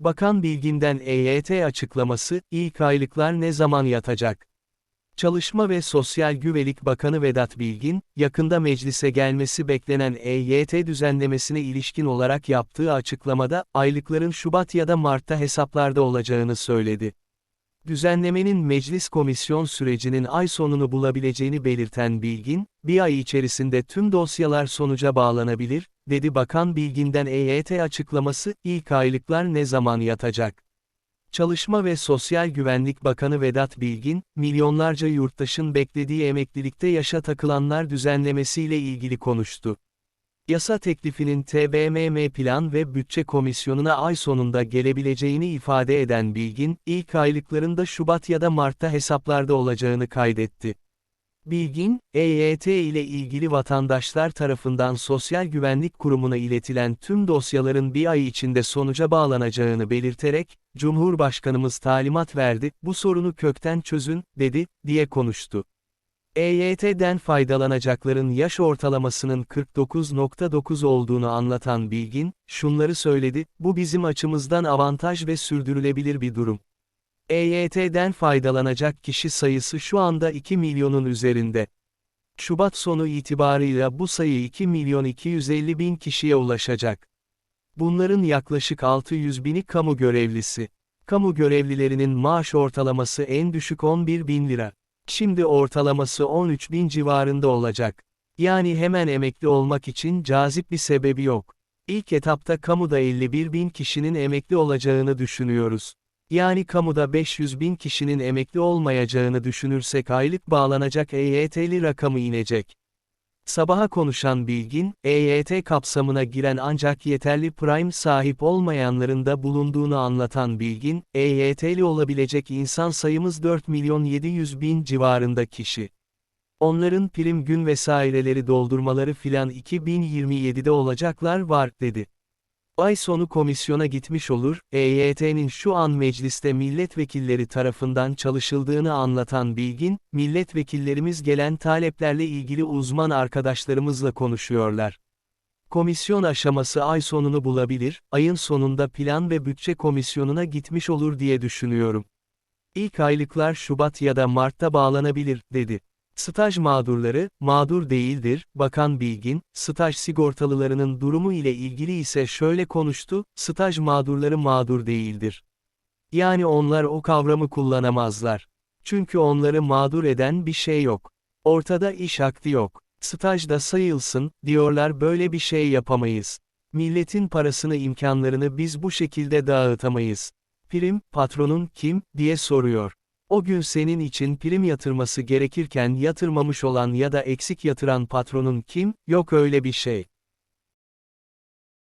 Bakan Bilgin'den EYT açıklaması, ilk aylıklar ne zaman yatacak? Çalışma ve Sosyal Güvenlik Bakanı Vedat Bilgin, yakında meclise gelmesi beklenen EYT düzenlemesine ilişkin olarak yaptığı açıklamada, aylıkların Şubat ya da Mart'ta hesaplarda olacağını söyledi. Düzenlemenin meclis komisyon sürecinin ay sonunu bulabileceğini belirten Bilgin, bir ay içerisinde tüm dosyalar sonuca bağlanabilir, dedi Bakan Bilgin'den EYT açıklaması, ilk aylıklar ne zaman yatacak? Çalışma ve Sosyal Güvenlik Bakanı Vedat Bilgin, milyonlarca yurttaşın beklediği emeklilikte yaşa takılanlar düzenlemesiyle ilgili konuştu. Yasa teklifinin TBMM Plan ve Bütçe Komisyonu'na ay sonunda gelebileceğini ifade eden Bilgin, ilk aylıklarında Şubat ya da Mart'ta hesaplarda olacağını kaydetti. Bilgin, EYT ile ilgili vatandaşlar tarafından Sosyal Güvenlik Kurumu'na iletilen tüm dosyaların bir ay içinde sonuca bağlanacağını belirterek, Cumhurbaşkanımız talimat verdi, bu sorunu kökten çözün, dedi, diye konuştu. EYT'den faydalanacakların yaş ortalamasının 49.9 olduğunu anlatan Bilgin, şunları söyledi, bu bizim açımızdan avantaj ve sürdürülebilir bir durum. EYT'den faydalanacak kişi sayısı şu anda 2 milyonun üzerinde. Şubat sonu itibarıyla bu sayı 2 milyon 250 bin kişiye ulaşacak. Bunların yaklaşık 600 bini kamu görevlisi. Kamu görevlilerinin maaş ortalaması en düşük 11 bin lira. Şimdi ortalaması 13 bin civarında olacak. Yani hemen emekli olmak için cazip bir sebebi yok. İlk etapta kamuda 51 bin kişinin emekli olacağını düşünüyoruz. Yani kamuda 500 bin kişinin emekli olmayacağını düşünürsek aylık bağlanacak EYT'li rakamı inecek. Sabaha konuşan Bilgin, EYT kapsamına giren ancak yeterli prime sahip olmayanların da bulunduğunu anlatan Bilgin, EYT'li olabilecek insan sayımız 4 milyon 700 bin civarında kişi. Onların prim gün vesaireleri doldurmaları filan 2027'de olacaklar var, dedi. Ay sonu komisyona gitmiş olur, EYT'nin şu an mecliste milletvekilleri tarafından çalışıldığını anlatan Bilgin, milletvekillerimiz gelen taleplerle ilgili uzman arkadaşlarımızla konuşuyorlar. Komisyon aşaması ay sonunu bulabilir, ayın sonunda plan ve bütçe komisyonuna gitmiş olur diye düşünüyorum. İlk aylıklar Şubat ya da Mart'ta bağlanabilir, dedi. Staj mağdurları, mağdur değildir, Bakan Bilgin, staj sigortalılarının durumu ile ilgili ise şöyle konuştu, staj mağdurları mağdur değildir. Yani onlar o kavramı kullanamazlar. Çünkü onları mağdur eden bir şey yok. Ortada iş akti yok. Stajda sayılsın, diyorlar böyle bir şey yapamayız. Milletin parasını imkanlarını biz bu şekilde dağıtamayız. Prim, patronun kim, diye soruyor. O gün senin için prim yatırması gerekirken yatırmamış olan ya da eksik yatıran patronun kim, yok öyle bir şey.